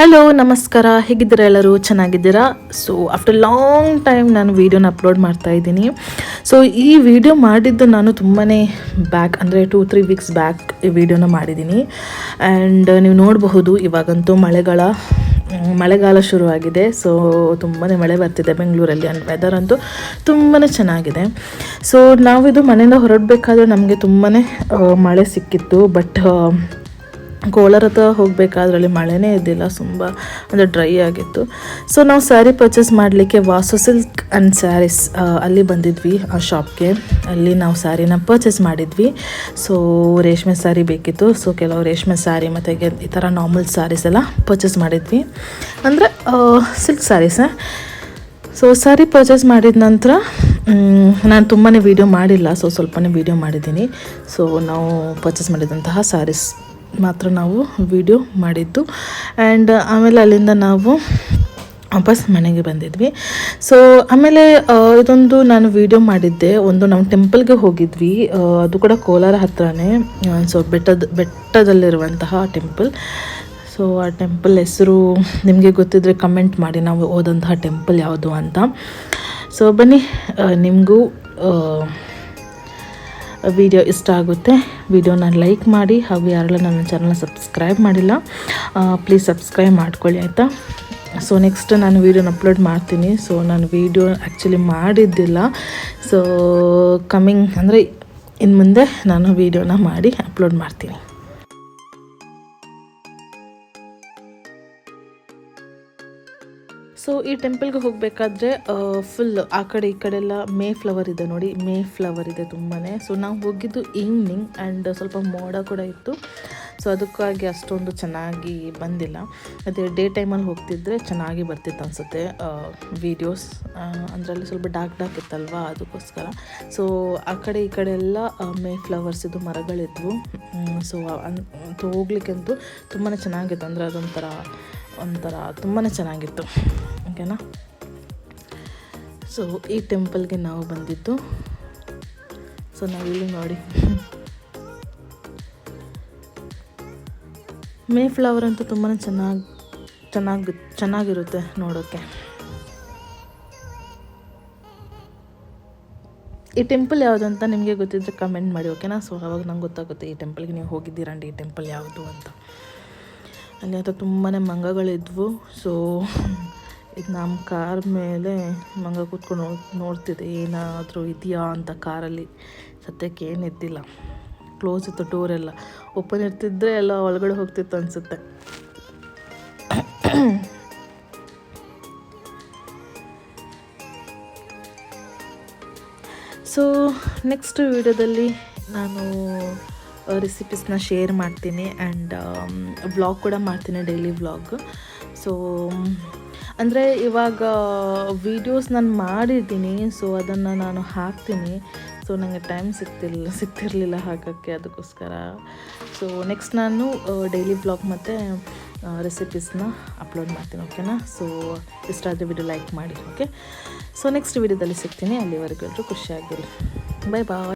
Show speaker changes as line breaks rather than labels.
Hello ನಮಸ್ಕಾರ. ಹೇಗಿದ್ದೀರಾ ಎಲ್ಲರೂ? ಚೆನ್ನಾಗಿದ್ದೀರಾ? ಸೊ ಆಫ್ಟರ್ ಲಾಂಗ್ ಟೈಮ್ ನಾನು ವೀಡಿಯೋನ ಅಪ್ಲೋಡ್ ಮಾಡ್ತಾ ಇದ್ದೀನಿ. ಸೊ ಈ ವಿಡಿಯೋ ಮಾಡಿದ್ದು ನಾನು ತುಂಬಾ ಬ್ಯಾಕ್ ಅಂದರೆ ಟೂ ತ್ರೀ ವೀಕ್ಸ್ ಬ್ಯಾಕ್ ಈ ವಿಡಿಯೋನ ಮಾಡಿದ್ದೀನಿ. ಆ್ಯಂಡ್ ನೀವು ನೋಡಬಹುದು, ಇವಾಗಂತೂ ಮಳೆಗಾಲ ಮಳೆಗಾಲ ಶುರುವಾಗಿದೆ. ಸೊ ತುಂಬಾ ಮಳೆ ಬರ್ತಿದೆ ಬೆಂಗಳೂರಲ್ಲಿ. ಆ್ಯಂಡ್ ವೆದರ್ ಅಂತೂ ತುಂಬಾ ಚೆನ್ನಾಗಿದೆ. ಸೊ ನಾವಿದು ಮನೆಯಿಂದ ಹೊರಡಬೇಕಾದ್ರೆ ನಮಗೆ ತುಂಬಾ ಮಳೆ ಸಿಕ್ಕಿತ್ತು. ಬಟ್ ಕೋಲಾರ ಹತ್ರ ಹೋಗಬೇಕಾದ್ರಲ್ಲಿ ಮಳೆನೇ ಇದ್ದಿಲ್ಲ, ತುಂಬ ಅಂದರೆ ಡ್ರೈ ಆಗಿತ್ತು. ಸೊ ನಾವು ಸ್ಯಾರಿ ಪರ್ಚೇಸ್ ಮಾಡಲಿಕ್ಕೆ ವಾಸು ಸಿಲ್ಕ್ ಆ್ಯಂಡ್ ಸ್ಯಾರೀಸ್ ಅಲ್ಲಿ ಬಂದಿದ್ವಿ, ಆ ಶಾಪ್ಗೆ ಅಲ್ಲಿ ನಾವು ಸ್ಯಾರಿನ ಪರ್ಚೇಸ್ ಮಾಡಿದ್ವಿ. ಸೊ ರೇಷ್ಮೆ ಸ್ಯಾರಿ ಬೇಕಿತ್ತು. ಸೊ ಕೆಲವು ರೇಷ್ಮೆ ಸ್ಯಾರಿ ಮತ್ತು ಈ ಥರ ನಾರ್ಮಲ್ ಸ್ಯಾರೀಸ್ ಎಲ್ಲ ಪರ್ಚೇಸ್ ಮಾಡಿದ್ವಿ. ಅಂದರೆ silk saris so sari purchase ಮಾಡಿದ ನಂತರ ನಾನು ತುಂಬಾ ವೀಡಿಯೋ ಮಾಡಿಲ್ಲ ಸೊ ಸ್ವಲ್ಪನೇ ವೀಡಿಯೋ ಮಾಡಿದ್ದೀನಿ. ಸೊ ನಾವು ಪರ್ಚೇಸ್ ಮಾಡಿದಂತಹ ಸ್ಯಾರೀಸ್ ಮಾತ್ರ ನಾವು ವಿಡಿಯೋ ಮಾಡಿದ್ದು. ಆ್ಯಂಡ್ ಆಮೇಲೆ ಅಲ್ಲಿಂದ ನಾವು ವಾಪಸ್ ಮನೆಗೆ ಬಂದಿದ್ವಿ. ಸೊ ಆಮೇಲೆ ಇದೊಂದು ನಾನು ವಿಡಿಯೋ ಮಾಡಿದ್ದೆ. ಒಂದು ನಾವು ಟೆಂಪಲ್ಗೆ ಹೋಗಿದ್ವಿ. ಅದು ಕೂಡ ಕೋಲಾರ ಹತ್ರನೇ. ಸೊ ಬೆಟ್ಟದ, ಬೆಟ್ಟದಲ್ಲಿರುವಂತಹ ಟೆಂಪಲ್ ಸೊ ಆ ಟೆಂಪಲ್ ಹೆಸರು ನಿಮಗೆ ಗೊತ್ತಿದ್ರೆ ಕಮೆಂಟ್ ಮಾಡಿ. ನಾವು ಹೋದಂತಹ ಟೆಂಪಲ್ ಯಾವುದು ಅಂತ. ಸೊ ಬನ್ನಿ ನಿಮಗೂ ವಿಡಿಯೋ ಇಷ್ಟ ಆಗುತ್ತೆ ವಿಡಿಯೋನ ಲೈಕ್ ಮಾಡಿ, ಹಾಗೂ ಯಾರೆಲ್ಲ ನನ್ನ ಚಾನಲ್ನ ಸಬ್ಸ್ಕ್ರೈಬ್ ಮಾಡಿಲ್ಲ ಪ್ಲೀಸ್ ಸಬ್ಸ್ಕ್ರೈಬ್ ಮಾಡ್ಕೊಳ್ಳಿ ಆಯಿತಾ? ಸೊ ನೆಕ್ಸ್ಟ್ ನಾನು ವೀಡಿಯೋನ ಅಪ್ಲೋಡ್ ಮಾಡ್ತೀನಿ. ಸೊ ನಾನು ವೀಡಿಯೋ ಆ್ಯಕ್ಚುಲಿ ಮಾಡಿದ್ದಿಲ್ಲ. ಸೊ ಕಮ್ಮಿಂಗ್ ಅಂದರೆ ಇನ್ನು ಮುಂದೆ ನಾನು ವೀಡಿಯೋನ ಮಾಡಿ ಅಪ್ಲೋಡ್ ಮಾಡ್ತೀನಿ. ಸೊ ಈ ಟೆಂಪಲ್ಗೆ ಹೋಗಬೇಕಾದ್ರೆ ಫುಲ್ ಆ ಕಡೆ ಈ ಕಡೆ ಎಲ್ಲ ಮೇ ಫ್ಲವರ್ ಇದೆ ನೋಡಿ, ಮೇ ಫ್ಲವರ್ ಇದೆ ತುಂಬಾ ಸೊ ನಾವು ಹೋಗಿದ್ದು ಈವ್ನಿಂಗ್ ಆ್ಯಂಡ್ ಸ್ವಲ್ಪ ಮೋಡ ಕೂಡ ಇತ್ತು. ಸೊ ಅದಕ್ಕಾಗಿ ಅಷ್ಟೊಂದು ಚೆನ್ನಾಗಿ ಬಂದಿಲ್ಲ. ಅದೇ ಡೇ ಟೈಮಲ್ಲಿ ಹೋಗ್ತಿದ್ರೆ ಚೆನ್ನಾಗಿ ಬರ್ತಿತ್ತು ಅನಿಸುತ್ತೆ. ವೀಡಿಯೋಸ್ ಅದರಲ್ಲಿ ಸ್ವಲ್ಪ ಡಾಕ್ ಡಾಕ್ ಇತ್ತಲ್ವಾ ಅದಕ್ಕೋಸ್ಕರ. ಸೊ ಆ ಕಡೆ ಈ ಕಡೆ ಎಲ್ಲ ಮೇ ಫ್ಲವರ್ಸ್ ಇದು ಮರಗಳಿದ್ವು. ಸೊ ಹೋಗ್ಲಿಕ್ಕಂತೂ ತುಂಬಾ ಚೆನ್ನಾಗಿತ್ತು. ಅಂದರೆ ಅದೊಂಥರ ಒಂಥರ ತುಂಬಾ ಚೆನ್ನಾಗಿತ್ತು. ಓಕೆನಾ? ಸೊ ಈ ಟೆಂಪಲ್ಗೆ ನಾವು ಬಂದಿದ್ದು. ಸೊ ನಾವಿಲ್ಲಿ ನೋಡಿ. ಮೇ ಫ್ಲವರ್ ಅಂತೂ ತುಂಬಾ ಚೆನ್ನಾಗಿ ಚೆನ್ನಾಗಿ, ಚೆನ್ನಾಗಿರುತ್ತೆ ನೋಡೋಕ್ಕೆ ಈ ಟೆಂಪಲ್ ಯಾವುದು ಅಂತ ನಿಮಗೆ ಗೊತ್ತಿದ್ದರೆ ಕಮೆಂಟ್ ಮಾಡಿ, ಓಕೆನಾ? ಸೊ ಅವಾಗ ನಂಗೆ ಗೊತ್ತಾಗುತ್ತೆ ಈ ಟೆಂಪಲ್ಗೆ ನೀವು ಹೋಗಿದ್ದೀರಂಡಿ ಈ ಟೆಂಪಲ್ ಯಾವುದು ಅಂತ. ಅಲ್ಲಿ ಹತ್ರ ತುಂಬಾ ಮಂಗಗಳಿದ್ವು. ಸೊ ಈಗ ನಮ್ಮ ಕಾರ್ ಮೇಲೆ ಮಂಗ ಕೂತ್ಕೊಂಡು ನೋಡ್ತಿದ್ದೆ ನೋಡ್ತಿದೆ. ಏನಾದರೂ ಇದೆಯಾ ಅಂತ ಕಾರಲ್ಲಿ ಸದ್ಯಕ್ಕೆ ಏನಿದ್ದಿಲ್ಲ ಕ್ಲೋಸ್ ಇತ್ತು ಡೋರೆಲ್ಲ ಓಪನ್ ಇರ್ತಿದ್ರೆ ಎಲ್ಲ ಒಳಗಡೆ ಹೋಗ್ತಿತ್ತು ಅನಿಸುತ್ತೆ. ಸೊ ನೆಕ್ಸ್ಟ್ ವಿಡಿಯೋದಲ್ಲಿ ನಾನು ರೆಸಿಪೀಸ್ನ ಶೇರ್ ಮಾಡ್ತೀನಿ ಆ್ಯಂಡ್ ವ್ಲಾಗ್ ಕೂಡ ಮಾಡ್ತೀನಿ ಡೈಲಿ ವ್ಲಾಗ್ ಸೊ ಅಂದರೆ ಇವಾಗ ವೀಡಿಯೋಸ್ ನಾನು ಮಾಡಿದ್ದೀನಿ ಸೊ ಅದನ್ನು ನಾನು ಹಾಕ್ತೀನಿ. ಸೊ ನನಗೆ ಟೈಮ್ ಸಿಗ್ತಿಲ್ಲ ಸಿಗ್ತಿರಲಿಲ್ಲ ಹಾಕೋಕ್ಕೆ ಅದಕ್ಕೋಸ್ಕರ. ಸೊ ನೆಕ್ಸ್ಟ್ ನಾನು ಡೈಲಿ ಬ್ಲಾಗ್ ಮತ್ತು ರೆಸಿಪೀಸ್ನ ಅಪ್ಲೋಡ್ ಮಾಡ್ತೀನಿ ಓಕೆನಾ ಸೊ ಇಷ್ಟ ಆದರೆ ವಿಡಿಯೋ ಲೈಕ್ ಮಾಡಿ ಓಕೆ ಸೊ ನೆಕ್ಸ್ಟ್ ವಿಡಿಯೋದಲ್ಲಿ ಸಿಗ್ತೀನಿ. ಅಲ್ಲಿವರೆಗೂ ಎಲ್ಲರೂ ಖುಷಿಯಾಗಿರಿ. ಬಾಯ್ ಬಾಯ್